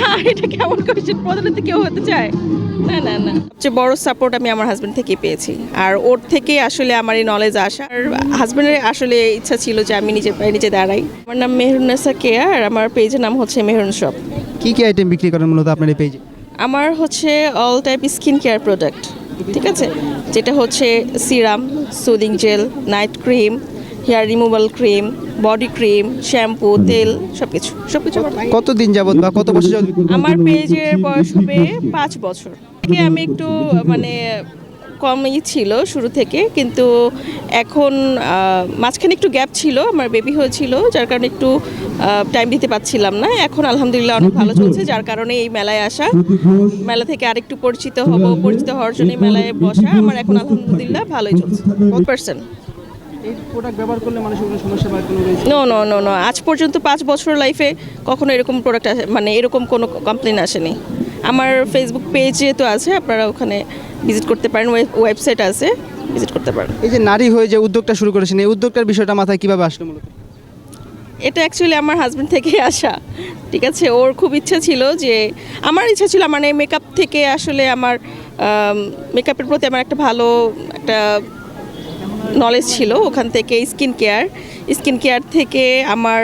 এটা কেমন কোয়েশ্চেন প্রধানত কেউ হতে চায়। না না না। সবচেয়ে বড় সাপোর্ট আমি আমার হাজব্যান্ড থেকেই পেয়েছি। আর ওর থেকে আসলে আমার এই নলেজ আসা। আর হাজব্যান্ডের আসলে ইচ্ছা ছিল যে আমি নিজের পায়ে নিজে দাঁড়াই। আমার নাম মেহরুন্নেসা কেয়া আর আমার পেজের নাম হচ্ছে মেহরুন শপ কি কি আইটেম বিক্রি করেন মূলত আপনার এই পেজে আমার হচ্ছে all type skin care product ঠিক আছে? যেটা হচ্ছে serum soothing gel night cream hair removal cream body cream shampoo তেল সব কিছু সব কিছু আমার কত দিন যাবত বা কত বছর যাবত আমার পেজের বয়স হবে পাঁচ বছর। থেকে আমি একটু মানে কমই ছিল শুরু থেকে কিন্তু এখন মাঝখানে একটু গ্যাপ ছিল আমার বেবি হয়েছিল যার কারণে একটু টাইম দিতে পারছিলাম না। এখন আলহামদুলিল্লাহ অনেক ভালো চলছে যার কারণে এই মেলায় আসা। মেলা থেকে আরেকটু পরিচিত হব পরিচিত হওয়ার জন্য মেলায় বসা আমার এখন আলহামদুলিল্লাহ ভালোই চলছে। পার্সেন্ট এই প্রোডাক্ট ব্যবহার করলে মানুষের কোনো সমস্যা বা কোনো নো নো নো নো আজ পর্যন্ত পাঁচ বছর লাইফে কখনো এরকম প্রোডাক্ট আসে মানে এরকম কোনো কমপ্লেন আসেনি। আমার ফেসবুক পেজে তো আছে আপনারা ওখানে ভিজিট করতে পারেন ওয়েবসাইট আছে ভিজিট করতে পারেন। এই যে নারী হয়ে যে উদ্যোগটা শুরু করেছেন এই উদ্যোগটার বিষয়টা মাথায় কীভাবে আসলো মূলত? এটা অ্যাকচুয়ালি আমার হাজব্যান্ড থেকে আসা ঠিক আছে? ওর খুব ইচ্ছা ছিল যে আমার ইচ্ছা ছিল মানে মেকআপ থেকে আসলে আমার মেকআপের প্রতি আমার একটা ভালো একটা নলেজ ছিল ওখান থেকে স্কিন কেয়ার স্কিন কেয়ার থেকে আমার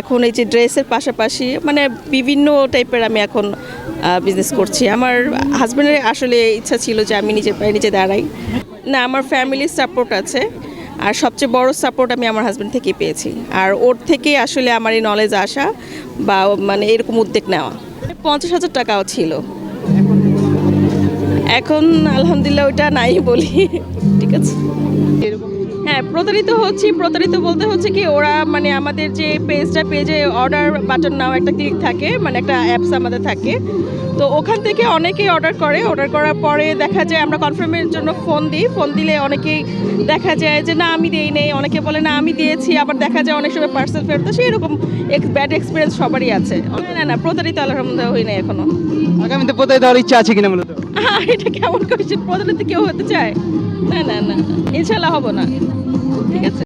এখন এই যে ড্রেসের পাশাপাশি মানে বিভিন্ন টাইপের আমি এখন বিজনেস করছি। আমার হাজব্যান্ডের আসলে ইচ্ছা ছিল যে আমি নিজের পায়ে নিজে দাঁড়াই। না, আমার ফ্যামিলির সাপোর্ট আছে। আর সবচেয়ে বড় সাপোর্ট আমি আমার হাজব্যান্ড থেকেই পেয়েছি। আর ওর থেকে আসলে আমার এই নলেজ আসা বা মানে এরকম উদ্যোগ নেওয়া। পঞ্চাশ হাজার টাকাও ছিল। এখন, আলহামদুলিল্লাহ ওটা নাই বলি। ঠিক আছে? হ্যাঁ প্রতারিত হচ্ছি, প্রতারিত বলতে হচ্ছে কি ওরা মানে আমাদের যে পেজটা পেজে অর্ডার বাটন নাও একটা ক্লিক থাকে মানে একটা অ্যাপস আমাদের থাকে। তো ওখান থেকে অনেকেই অর্ডার করে। অর্ডার করার পরে দেখা যায় আমরা কনফার্মের জন্য ফোন দিই। ফোন দিলে অনেকেই দেখা যায় যে, না, আমি দিই নেই। অনেকে বলে, না, আমি দিয়েছি। আবার দেখা যায় অনেক সময় পার্সেল ফেরত আসে এরকম ব্যাড এক্সপিরিয়েন্স সবারই আছে। না না, প্রতারিত আলহামদুলিল্লাহ হই না এখনও। আগামীতে প্রতারিত হওয়ার ইচ্ছা আছে কিনা মূলত এটা কেমন কোয়েশ্চেন প্রতারিত কেউ হতে চায়? না না না ইনশাল্লাহ হব না। ঠিক আছে।